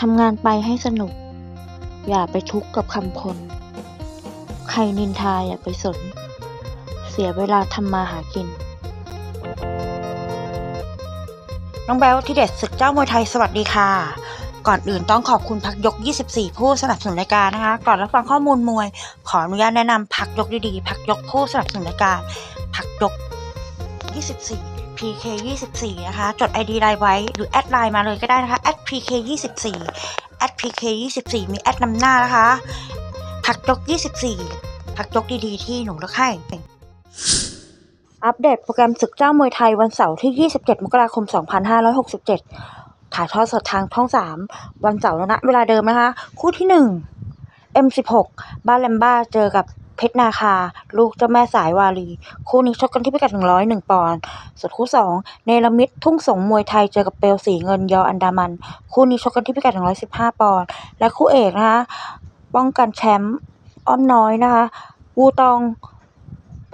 ทำงานไปให้สนุก อย่าไปทุกข์กับคำคน ใครนินทาอย่าไปสน เสียเวลาทำมาหากิน น้องแบลที่เด็ดศึกเจ้ามวยไทยสวัสดีค่ะ ก่อนอื่นต้องขอบคุณพักยก 24 ผู้สนับสนุนรายการนะคะ ก่อนรับฟังข้อมูลมวย ขออนุญาตแนะนำพักยกดีๆ พักยกผู้สนับสนุนรายการ พักยก 24 PK 24 นะคะ จด ID ไลน์ไว้ หรือแอดไลน์มาเลยก็ได้นะคะ PK 24 PK 24 มีแอดนำหน้านะคะพักยก24พักยกดีๆ ที่หนูเลือกให้ อัปเดตโปรแกรมศึกเจ้ามวยไทยวันเสาร์ที่ 27 มกราคม 2567 ถ่ายทอดสดทางช่อง 3 วันเสาร์แล้วนะเวลาเดิมนะคะ คู่ที่ 1 M16 บ้านแลมบ้าเจอกับ เพชรนาคา ลูกเจ้าแม่สายวาลีคู่นี้ชกกันที่พิกัด 101 ปอนด์ส่วนคู่ 2 เนลมิดทุ่งสงมวยไทยเจอกับเปลวสีเงินยออันดามัน คู่นี้ชกกันที่พิกัด 115 ปอนด์และคู่เอกนะคะป้องกันแชมป์อ้อมน้อยนะคะวูตอง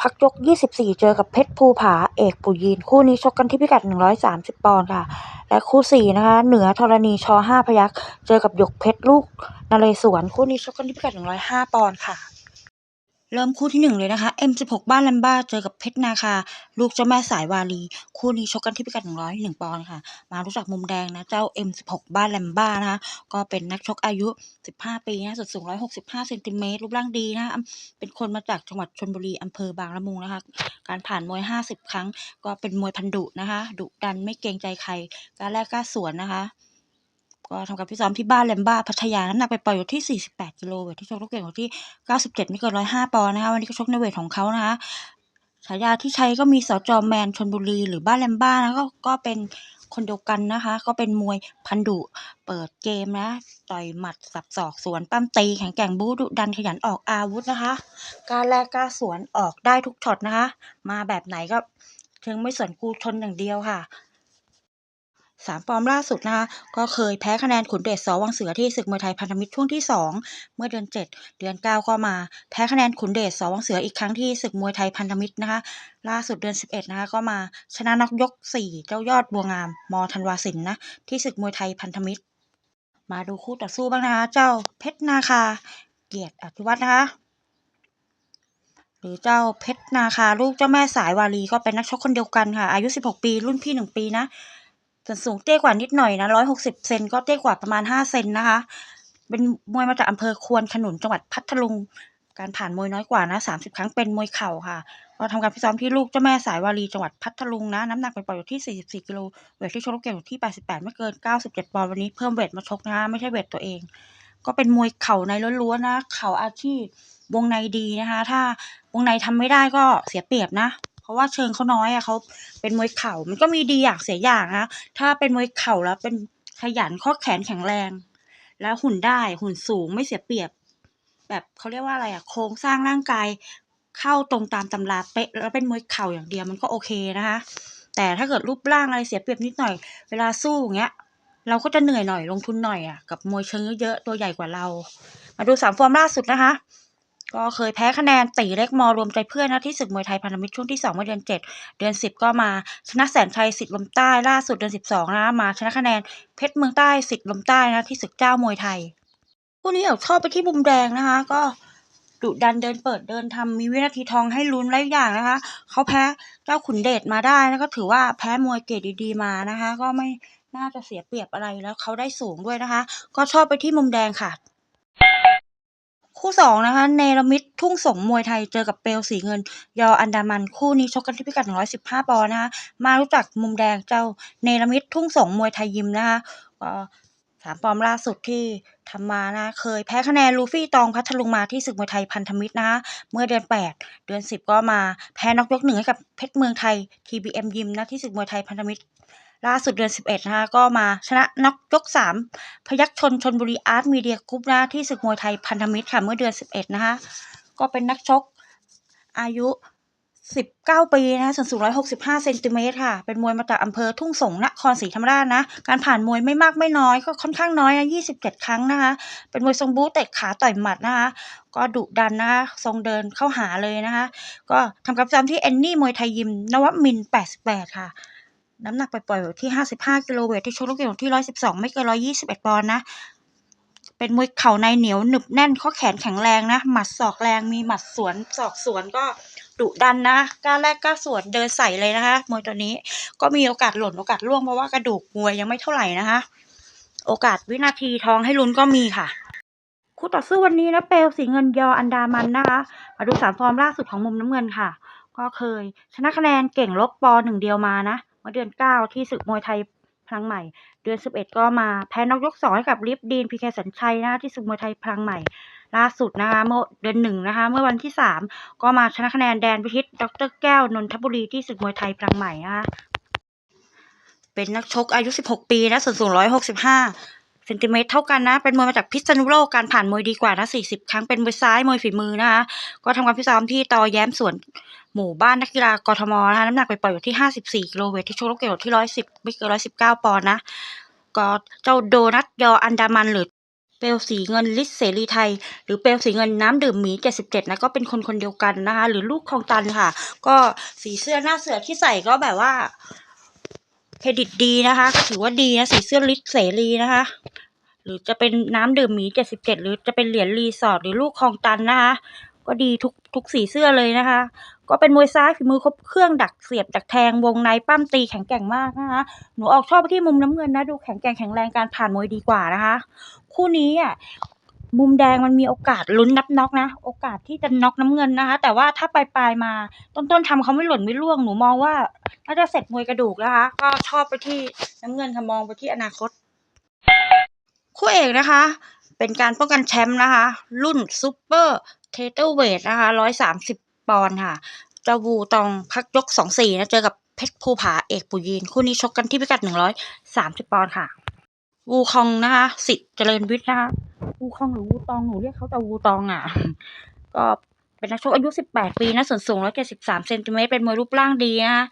พักยก 24 เจอกับเพชรภูผา เอกปุยีน คู่นี้ชกกันที่พิกัด 130 ปอนด์ค่ะ และคู่ 4 นะคะ เหนือธรณีช5พยัคฆ์เจอกับหยกเพชรลูกนเรศวร คู่นี้ชกกันที่พิกัด 105 ปอนด์ค่ะ เริ่มคู่ที่ 1 เลยนะคะ M16 บ้านแลมบ้าเจอกับเพชรนาคา ลูกเจ้าแม่สายวาลี คู่นี้ชกกันที่พิกัด 101 ปอนด์ค่ะ มารู้จักมุมแดงนะเจ้า M16 บ้านแลมบ้านะคะ ก็เป็นนักชกอายุ 15 ปีนะส่วนสูง 165เซนติเมตรรูปร่างดีนะคะเป็นคนมาจากจังหวัดชลบุรีอำเภอบางละมุงนะคะ การผ่านมวย 50 ครั้ง ก็เป็นมวยพันธุนะคะดุดันไม่เกรงใจใครกล้าแลกกล้าสวนนะคะ ก็ทำการพิตซ้อมที่บ้านแลมบ้าพัทยาน้ำหนักไปปล่อยอยู่ที่ 48กิโลเวทที่ชกลูกเก่งอยู่ที่ 97 ไม่เกิน105ปอนด์นะคะวันนี้ก็ชกในเวทของเขานะคะฉายาที่ใช้ก็มีสจแมนชนบุรี หรือบ้านแลมบ้านะก็ก็เป็นคนเดียวกันนะคะ ก็เป็นมวยพันธุเปิดเกมนะ ต่อยหมัดสับศอกสวนปั้มตีแข็งแกร่งบู๊ดุดันขยันออกอาวุธนะคะกล้าแลกกล้าสวนออกได้ทุกช็อตนะคะ มาแบบไหนก็เชิงไม่สนกูชนอย่างเดียวค่ะ สามฟอร์มล่าสุดนะคะก็เคยแพ้คะแนนขุนเดชสวังเสือที่ศึกมวยไทยพันธมิตรช่วงที่ 2 เมื่อเดือน 7 เดือน 9 ก็มา แพ้คะแนนขุนเดชสวังเสืออีกครั้งที่ศึกมวยไทยพันธมิตรนะคะ ล่าสุดเดือน 11 นะคะก็มาชนะน็อกยก 4 เจ้ายอดบัวงามมธันวาสินนะที่ศึกมวยไทยพันธมิตร มาดูคู่ต่อสู้บ้างนะคะเจ้าเพชรนาคา เกียรติอภิวัฒน์นะคะหรือเจ้าเพชรนาคาลูกเจ้าแม่สายวาลีก็เป็นนักชกคนเดียวกันค่ะ อายุ 16 ปี รุ่นพี่ 1 ปีนะ ส่วนสูงเตี้ยกว่านิดหน่อยนะ160เซนก็เตี้ยกว่าประมาณ5เซนนะคะ เป็นมวยมาจากอำเภอควนขนุนจังหวัดพัทลุง การผ่านมวยน้อยกว่านะ30ครั้งเป็นมวยเข่าค่ะก็ทำการฟิซ้อมที่ลูกเจ้าแม่สายวาลีจังหวัดพัทลุงนะ น้ำหนักไปปล่อยอยู่ที่44กิโลเวทที่ชกลูกเก่งอยู่ที่88ไม่เกิน97ปอนด์วันนี้เพิ่มเวทมาชกนะไม่ใช่เวทตัวเอง ก็เป็นมวยเข่าในล้วนๆนะ เข่าอาชีพวงในดีนะคะ ถ้าวงในทำไม่ได้ก็เสียเปรียบนะ ราะว่าเชิงเขาน้อยอะเขาเป็นมวยเข่ามันก็มีดีอย่างเสียอย่างนะถ้าเป็นมวยเข่าแล้วเป็นขยันข้อแขนแข็งแรง แล้วหุ่นได้หุ่นสูงไม่เสียเปรียบ แบบเขาเรียกว่าอะไรอะโครงสร้างร่างกายเข้าตรงตามตำราเป๊ะแล้วเป็นมวยเข่าอย่างเดียวมันก็โอเคนะคะแต่ถ้าเกิดรูปร่างอะไรเสียเปรียบนิดหน่อย เวลาสู้อย่างเงี้ย เราก็จะเหนื่อยหน่อยลงทุนหน่อยอะกับมวยเชิงเยอะๆตัวใหญ่กว่าเรา มาดูสามฟอร์มล่าสุดนะคะ ก็เคยแพ้คะแนนตีเล็กมอรวมใจเพื่อนนะที่ศึกมวยไทยพันธมิตรช่วงที่ 2 เมื่อเดือน 7 เดือน 10 ก็มาชนะแสนชัยสิทธิ์ลมใต้ล่าสุดเดือน 12 นะมาชนะคะแนนเพชรเมืองใต้สิทธิ์ลมใต้นะที่ศึกเจ้ามวยไทยคู่นี้เอาเข้าไปที่มุมแดงนะคะ ก็ดุดันเดินเปิดเดินทำมีวินาทีทองให้ลุ้นหลายอย่างนะคะเขาแพ้เจ้าขุนเดชมาได้แล้วก็ถือว่าแพ้มวยเกรดดีๆมานะคะ ก็ไม่น่าจะเสียเปรียบอะไรแล้วเขาได้สูงด้วยนะคะ ก็ชอบไปที่มุมแดงค่ะ คู่สองนะคะเนรมิตทุ่งสงมวยไทยเจอกับเปลวสีเงิน ยออันดามันคู่นี้ชกกันที่พิกัด 115 ปอนด์นะคะมารู้จักมุมแดงเจ้าเนรมิตทุ่งสงมวยไทยยิมนะคะก็สามปอมล่าสุดที่ทำมานะเคยแพ้คะแนนลูฟี่ตองพัทลุงมาที่ศึกมวยไทยพันธมิตรนะะเมื่อเดือน 8 เดือน 10 ก็มาแพ้นอกยกหนึ่งให้กับเพชรเมืองไทย TBM ยิมนะที่ศึกมวยไทยพันธมิตร ล่าสุดเดือน 11นะคะก็มาชนะน็อกยก 3 พยัคชนชนบุรีอาร์ตมีเดียกรุ๊ปนะที่ศึกมวยไทยพันธมิตรค่ะเมื่อเดือน 11 นะคะก็เป็นนักชกอายุ 19 ปีนะส่วนสูง 165 เซนติเมตรค่ะ เป็นมวยมาจากอำเภอทุ่งสงนครศรีธรรมราชนะ การผ่านมวยไม่มากไม่น้อยก็ค่อนข้างน้อยนะ27 ครั้งนะคะ เป็นมวยทรงบู๊เตะขาต่อยหมัดนะคะ ก็ดุดันนะคะ ทรงเดินเข้าหาเลยนะคะ ก็ทำการประจำที่แอนนี่มวยไทยยิมนวมิน 88 ค่ะ น้ำหนักปล่อยๆอยู่ที่ 55กิโลเวทที่ชกลูกเก่งอยู่ที่ 112 ไม่เกิน 121 ปอนด์นะ เป็นมวยเข่าในเหนียวหนึบแน่นข้อแขนแข็งแรงนะ หมัดศอกแรงมีหมัดสวนศอกสวนก็ดุดันนะกล้าแรกกล้าสวนเดินใส่เลยนะคะ มวยตัวนี้ก็มีโอกาสหล่นโอกาสร่วงเพราะว่ากระดูกมวยยังไม่เท่าไหร่นะคะ โอกาสวินาทีทองให้ลุ้นก็มีค่ะคู่ต่อสู้วันนี้นะเปลสีเงินยออันดามันนะคะมาดูสามฟอร์มล่าสุดของมุมน้ำเงินค่ะ ก็เคย ชนะคะแนนเก่งลบปอหนึ่งเดียวมานะ เมื่อเดือนเก้าที่ศึกมวยไทยพลังใหม่ เดือนสิบเอ็ดก็มาแพ้นอกยกสองให้กับลิฟดีนพีเคสัญชัยนะที่ศึกมวยไทยพลังใหม่ ล่าสุดนะคะเมื่อเดือนหนึ่งนะคะเมื่อวันที่สามก็มาชนะคะแนนแดนพิชิตดรแก้วนนทบุรีที่ศึกมวยไทยพลังใหม่นะคะเป็นนักชกอายุ 16 ปีนะส่วนสูง 165 เซนติเมตรเท่ากันนะ เป็นมวยมาจากพิษณุโลกการผ่านมวยดีกว่านะ40 ครั้งเป็นมวยซ้ายมวยฝีมือนะคะ ก็ทำการพิซ้อมที่ตอแย้มสวนหมู่บ้านนักกีฬากทมนะคะน้ำหนักไปปล่อยอยู่ที่ 54กิโลเวทที่โชกลูกเกดอยู่ที่ 110ไม่เกิน119 ปอนด์นะ ก็เจ้าโดนัทยออันดามันหรือเปลวสีเงินลิศเสรีไทย หรือเปลวสีเงินน้ำดื่มหมี77นะก็เป็นคนคนเดียวกันนะคะ หรือลูกคองตันค่ะ ก็สีเสื้อหน้าเสือที่ใส่ก็แบบว่า เครดิตดีนะคะ ก็ถือว่าดีนะสีเสื้อลิศเสรีนะคะ หรือจะเป็นน้ำดื่มหมีเจ็ดสิบเจ็ดหรือจะเป็นเหรียญรีสอร์ทหรือลูกคลองตันนะคะ ก็ดีทุกทุกสีเสื้อเลยนะคะ ก็เป็นมวยซ้ายฝีมือครบเครื่องดักเสียบดักแทงวงในปั้มตีแข็งแกร่งมากนะคะ หนูออกชอบไปที่มุมน้ำเงินนะดูแข็งแกร่งแข็งแรงการผ่านมวยดีกว่านะคะ คู่นี้อะ มุมแดงมันมีโอกาสลุ้นนับน็อกนะ โอกาสที่จะน็อกน้ำเงินนะคะ แต่ว่าถ้าปลายปลายมา ต้นต้นๆทำเขาไม่หล่นไม่ร่วงหนูมองว่าน่าจะเสร็จมวยกระดูกนะคะ ก็ชอบไปที่น้ำเงินค่ะมองไปที่อนาคต คู่เอกนะคะ เป็นการป้องกันแชมป์นะคะ รุ่นซูเปอร์เทเตอร์เวทนะคะร้อยสามสิบปอนด์ค่ะเจะวูตองพักยกสองสี่นะเจอกับเพชรภูผาเอกปุยีน คู่นี้ชกกันที่พิกัดหนึ่งร้อยสามสิบปอนด์ค่ะ วูคองนะคะสิทธิ์เจริญวิทย์นะคะวูคองหรือวูตองหนูเรียกเขาแต่วูตองอะ ก็เป็นนักชกอายุ 18 ปีนะส่วนสูง 173เซนติเมตรเป็นมวยรูปร่างดีนะ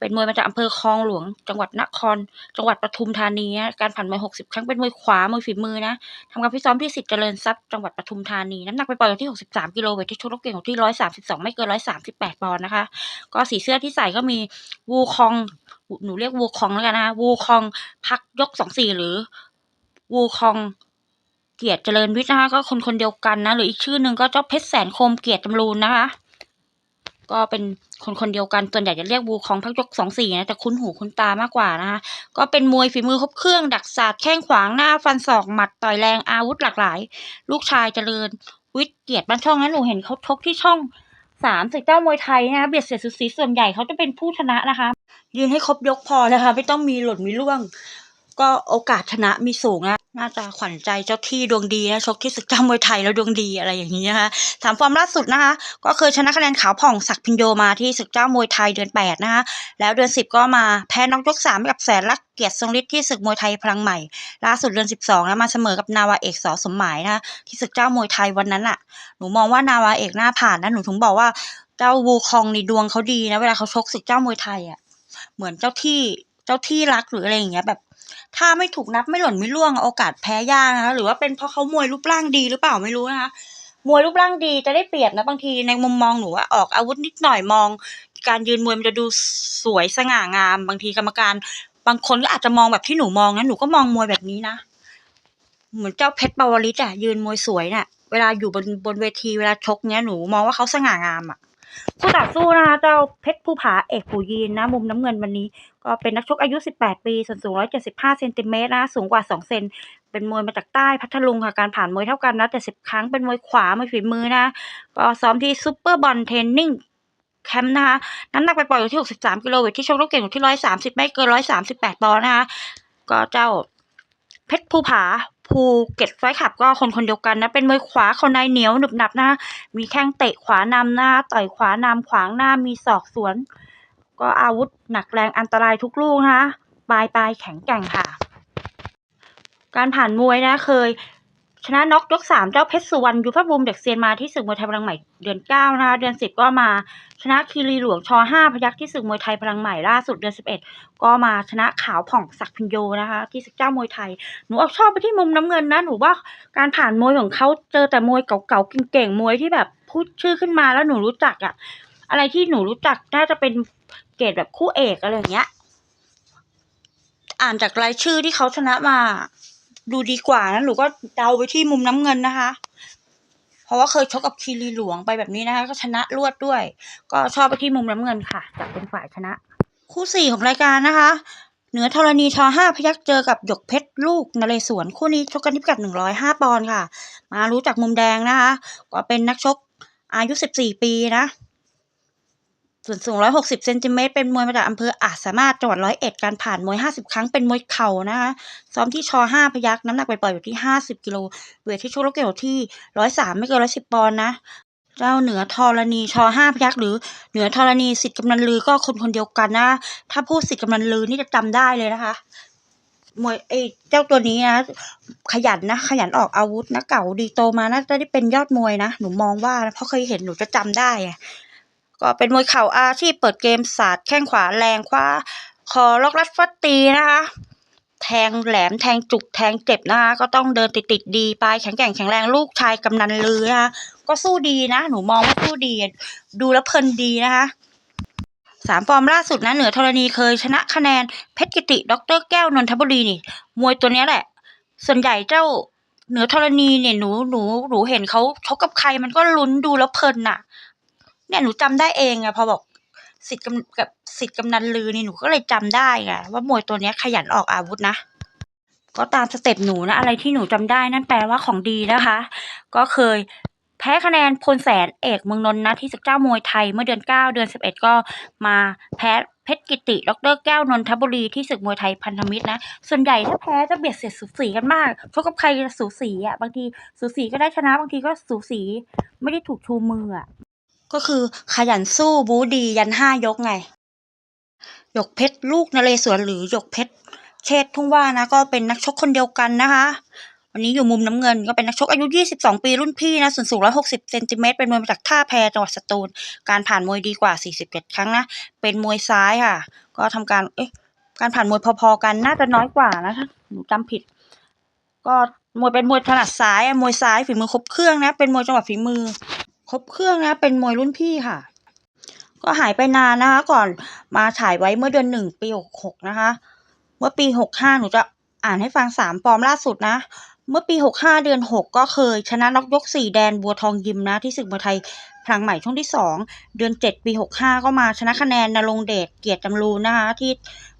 เป็นมวยมาจากอำเภอคลองหลวง จังหวัดนคร จังหวัดปทุมธานีนะการผ่านมวย60ครั้งเป็นมวยขวามวยฝีมือนะทำการพิซ้อมที่สิทธิ์เจริญทรัพย์จังหวัดปทุมธานีน้ำหนักไปปล่อยอยู่ที่63กิโลเวทที่ชกลูกเก่งอยู่ที่132ไม่เกิน138ปอนด์นะคะ ก็สีเสื้อที่ใส่ก็มีวูคองหนูเรียกวูคองแล้วกันนะคะวูคองพักยก24หรือวูคองเกียรติเจริญวิทย์นะคะก็คนคนเดียวกันนะ หรืออีกชื่อหนึ่งก็เจ้าเพชรแสนคมเกียรติจำรูนนะคะ ก็เป็นคนคนเดียวกันส่วนใหญ่จะเรียกวูคองพักยกสองสี่นะแต่คุ้นหูคุ้นตามากกว่านะคะ ก็เป็นมวยฝีมือครบเครื่อง ดักศาสตร์แข้งขวางหน้าฟันศอกหมัดต่อยแรงอาวุธหลากหลาย ลูกชายเจริญ วิทย์เกียรติบ้านช่องนั้นหนูเห็นเขาชกที่ช่องสามสิบเก้ามวยไทยนะคะเบียดเสียดสุดสีส่วนใหญ่เขาจะเป็นผู้ชนะนะคะ ยืนให้ครบยกพอนะคะ ไม่ต้องมีหล่นมีร่วง ก็โอกาสชนะมีสูงนะน่าจะขวัญใจเจ้าที่ดวงดีนะชกที่ศึกเจ้ามวยไทยแล้วดวงดีอะไรอย่างนี้นะคะสามฟอร์มล่าสุดนะคะก็เคยชนะคะแนนขาวผ่องศักพินโยมาที่ศึกเจ้ามวยไทยเดือนแปดนะคะแล้วเดือนสิบก็มาแพ้น็อกยกสามกับแสนลักเกียรติทรงฤทธิ์ที่ศึกมวยไทยพลังใหม่ ล่าสุดเดือนสิบสองนะมาเสมอกับนาวาเอกสอสมหมายนะคะที่ศึกเจ้ามวยไทยวันนั้นอะหนูมองว่านาวาเอกหน้าผ่านนะหนูถึงบอกว่าเจ้าวูคองในดวงเขาดีนะเวลาเขาชกศึกเจ้ามวยไทยอะเหมือนเจ้าที่เจ้าที่รักหรืออะไรอย่างเงี้ยแบบ ถ้าไม่ถูกนับไม่หล่นไม่ร่วงโอกาสแพ้ยากนะคะหรือว่าเป็นเพราะเขามวยรูปร่างดีหรือเปล่าไม่รู้นะคะมวยรูปร่างดีจะได้เปรียบนะบางทีในมุมมองหนูอะออกอาวุธนิดหน่อยมอง การยืนมวยมันจะดูสวยสง่างาม บางทีกรรมการบางคนก็อาจจะมองแบบที่หนูมองนะหนูก็มองมวยแบบนี้นะเหมือนเจ้าเพชรปาวลิตอะยืนมวยสวยเน่ะ เวลาอยู่บนบนเวทีเวลาชกเนี้ยหนูมองว่าเขาสง่างามอะคู่ต่อสู้นะคะเจ้าเพชรภูผาเอกปู่ยีนนะ มุมน้ำเงินวันนี้ ก็เป็นนักชกอายุ 18 ปีส่วนสูง 175 เซนติเมตรนะสูงกว่า 2 เซน เป็นมวยมาจากใต้พัทลุงค่ะ การผ่านมวยเท่ากันนะ แต่ 10 ครั้งเป็นมวยขวามวยฝีมือนะ ก็ซ้อมที่ซูเปอร์บอลเทรนนิ่งแคมป์นะคะ น้ำหนักไปปล่อยอยู่ที่ 63 กิโลเวทที่ชกลูกเก่งอยู่ที่ 130 ไม่เกิน 138ปอนด์นะคะ ก็เจ้าเพชรภูผาภูเก็ตไฟขับก็คนคนเดียวกันนะ เป็นมวยขวาเขาในเหนียวหนึบหนับนะ มีแข้งเตะขวานำหน้า ต่อยขวานำขวางหน้ามีศอกสวน ก็อาวุธหนักแรงอันตรายทุกลูกนะคะปลายปลายแข็งแกร่งค่ะ การผ่านมวยนะเคย ชนะน็อกยกสามเจ้าเพชรสุวรรณยูฟ่าบูมเด็กเซียนมาที่ศึกมวยไทยพลังใหม่เดือนเก้านะคะเดือนสิบก็มาชนะคีรีหลวงชอห้าพยักที่ศึกมวยไทยพลังใหม่ล่าสุดเดือนสิบเอ็ดก็มาชนะขาวผ่องศักพินโยนะคะ ที่ศึกเจ้ามวยไทยหนูออชอบไปที่มุมน้ำเงินนะหนูว่าการผ่านมวยของเขาเจอแต่มวยเก่าๆเก่งๆมวยที่แบบพูดชื่อขึ้นมาแล้วหนูรู้จักอะอะไรที่หนูรู้จักน่าจะเป็น เกรดแบบคู่เอกอะไรอย่างเงี้ย อ่านจากรายชื่อที่เขาชนะมา ดูดีกว่านะหนูก็เดาไปที่มุมน้ำเงินนะคะ เพราะว่าเคยชกกับคีรีหลวงไปแบบนี้นะคะ ก็ชนะรวดด้วย ก็ชอบไปที่มุมน้ำเงินค่ะจะเป็นฝ่ายชนะ คู่สี่ของรายการนะคะเหนือธรณีชห้าพยักเจอกับหยกเพชรลูกนเรศวรคู่นี้ชกกันที่พิกัดหนึ่งร้อยห้าปอนด์ค่ะ มารู้จากมุมแดงนะคะ ก็เป็นนักชกอายุสิบสี่ปีนะ ส่วนสูง 160 เซนติเมตร เป็นมวยมาจากอำเภออาจสามารถจังหวัดร้อยเอ็ดการผ่านมวย 50 ครั้ง เป็นมวยเข่านะคะซ้อมที่ชอ5พยักน้ำหนักไปปล่อยอยู่ที่ 50 กิโล เวทที่ชกแล้วเกี่ยวที่ 103 ไม่เกิน 110 ปอนด์นะ เจ้าเหนือธรณีชอ5พยักหรือเหนือธรณีสิทธิ์กำนันลือก็คนคนเดียวกันนะ ถ้าพูดสิทธิ์กำนันลือนี่จะจำได้เลยนะคะมวยไอ้เจ้าตัวนี้นะขยันนะ ขยันออกอาวุธนะเก่าดีโตมาน่าจะได้เป็นยอดมวยนะหนูมองว่านะเพราะเคยเห็นหนูจะจำได้อะ ก็เป็นมวยเข่าอาชีพเปิดเกมสาดแข้งขวาแรงคว้าคอล็อกรัดฟัดตีนะคะ แทงแหลมแทงจุกแทงเจ็บนะคะ ก็ต้องเดินติดติดดีปลายแข็งแกร่งแข็งแรงลูกชายกำนันลือนะคะก็สู้ดีนะ หนูมองว่าสู้ดี ดูแลเพลินดีนะคะสามฟอร์มล่าสุดนะเหนือธรณีเคยชนะคะแนนเพชรกิติด็อกเตอร์แก้วนนทบุรีนี่ มวยตัวนี้แหละ ส่วนใหญ่เจ้าเหนือธรณีเนี่ยหนูหนูหนูเห็นเขาชกกับใครมันก็ลุ้นดูแล้วเพลินน่ะ เนี่ยหนูจำได้เองอะพอบอกสิทธิ์กำกับสิทธิ์กำนันลือนี่หนูก็เลยจำได้ไงว่ามวยตัวเนี้ยขยันออกอาวุธนะก็ตามสเต็ปหนูนะอะไรที่หนูจำได้นั่นแปลว่าของดีนะคะ ก็เคยแพ้คะแนนพลแสนเอกเมืองนนท์นะที่ศึกเจ้ามวยไทยเมื่อเดือนเก้าเดือนสิบเอ็ดก็มาแพ้เพชรกิติดรแก้วนนทบุรีที่ศึกมวยไทยพันธมิตรนะ ส่วนใหญ่ถ้าแพ้จะเบียดเสียดสูสีกันมากชกกับใครสูสีอะบางทีสูสีก็ได้ชนะบางทีก็สูสีไม่ได้ถูกชูมืออะ ก็คือขยันสู้บูดียันห้ายกไง หยกเพชรลูกนเรศวรหรือหยกเพชรเชษทุ่งว่านะก็เป็นนักชกคนเดียวกันนะคะ วันนี้อยู่มุมน้ำเงินก็เป็นนักชกอายุ 22 ปีรุ่นพี่นะส่วนสูง 160 เซนติเมตรเป็นมวยมาจากท่าแพจังหวัดสตูล การผ่านมวยดีกว่า 47 ครั้งนะ เป็นมวยซ้ายค่ะ ก็ทำการ เอ๊ะ การผ่านมวยพอๆกันน่าจะน้อยกว่านะหนูจำผิด ก็มวยเป็นมวยถนัดซ้าย มวยซ้ายฝีมือครบเครื่องนะ เป็นมวยจังหวะฝีมือ ครบเครื่องนะ เป็นมวยรุ่นพี่ค่ะ ก็หายไปนานนะคะ ก่อนมาฉายไว้เมื่อเดือนหนึ่งปีหกหกนะคะ เมื่อปีหกห้าหนูจะอ่านให้ฟังสามฟอร์มล่าสุดนะ เมื่อปีหกห้าเดือนหกก็เคย ชนะน็อกยกสี่แดนบัวทองยิมนะ ที่ศึกมวยไทยพลังใหม่ช่วงที่สองเดือนเจ็ดปีหกห้าก็มาชนะคะแนนนรงเดชเกียรติจำรูนนะคะ ที่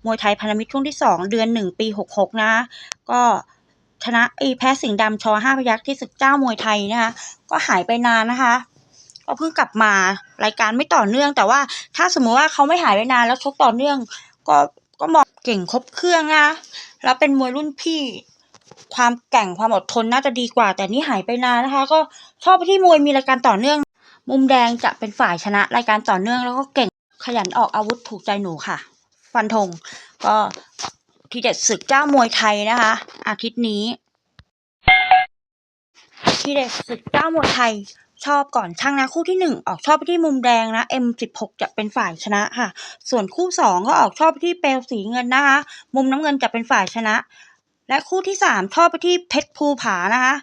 มวยไทยพันธมิตรช่วงที่สองเดือนหนึ่งปีหกหกนะ ก็ชนะไอ้แพ้สิงห์ดำชอห้าพยักที่ศึกเจ้ามวยไทยนะคะ ก็หายไปนานนะคะ ก็เพิ่งกลับมารายการไม่ต่อเนื่อง แต่ว่าถ้าสมมติว่าเขาไม่หายไปนานแล้วชกต่อเนื่อง ก็ก็มองเก่งครบเครื่องนะแล้วเป็นมวยรุ่นพี่ความแก่งความอดทนน่าจะดีกว่า แต่นี่หายไปนานนะคะ ก็ชอบที่มวยมีรายการต่อเนื่อง มุมแดงจะเป็นฝ่ายชนะรายการต่อเนื่องแล้วก็เก่งขยันออกอาวุธถูกใจหนูค่ะ ฟันธงก็ทีเด็ดศึกเจ้ามวยไทยนะคะ อาทิตย์นี้ ทีเด็ดศึกเจ้ามวยไทย ชอบก่อนช่างนะคู่ที่หนึ่งออกชอบไปที่มุมแดงนะ M16 จะเป็นฝ่ายชนะค่ะ ส่วนคู่สองก็ออกชอบไปที่เปลวสีเงินนะคะ มุมน้ำเงินจะเป็นฝ่ายชนะ และคู่ที่สามชอบไปที่เพชรภูผานะคะ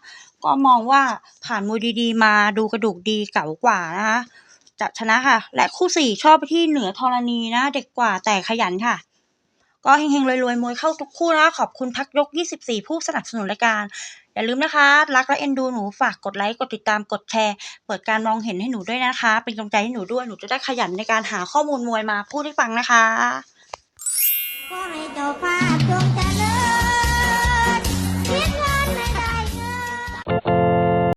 ก็มองว่าผ่านมวยดีๆ มาดูกระดูกดีเก่ากว่านะคะจะชนะค่ะ และคู่สี่ชอบไปที่เหนือธรณีนะ เด็กกว่าแต่ขยันค่ะ ก็เฮงๆรวยๆมวยเข้าทุกคู่นะคะขอบคุณพักยก 24 ผู้สนับสนุนรายการ อย่าลืมนะคะ รักและเอ็นดูหนูฝากกดไลค์กดติดตามกดแชร์ เปิดการมองเห็นให้หนูด้วยนะคะ เป็นกำลังใจให้หนูด้วยหนูจะได้ขยันในการหาข้อมูลมวยมาพูดให้ฟังนะคะ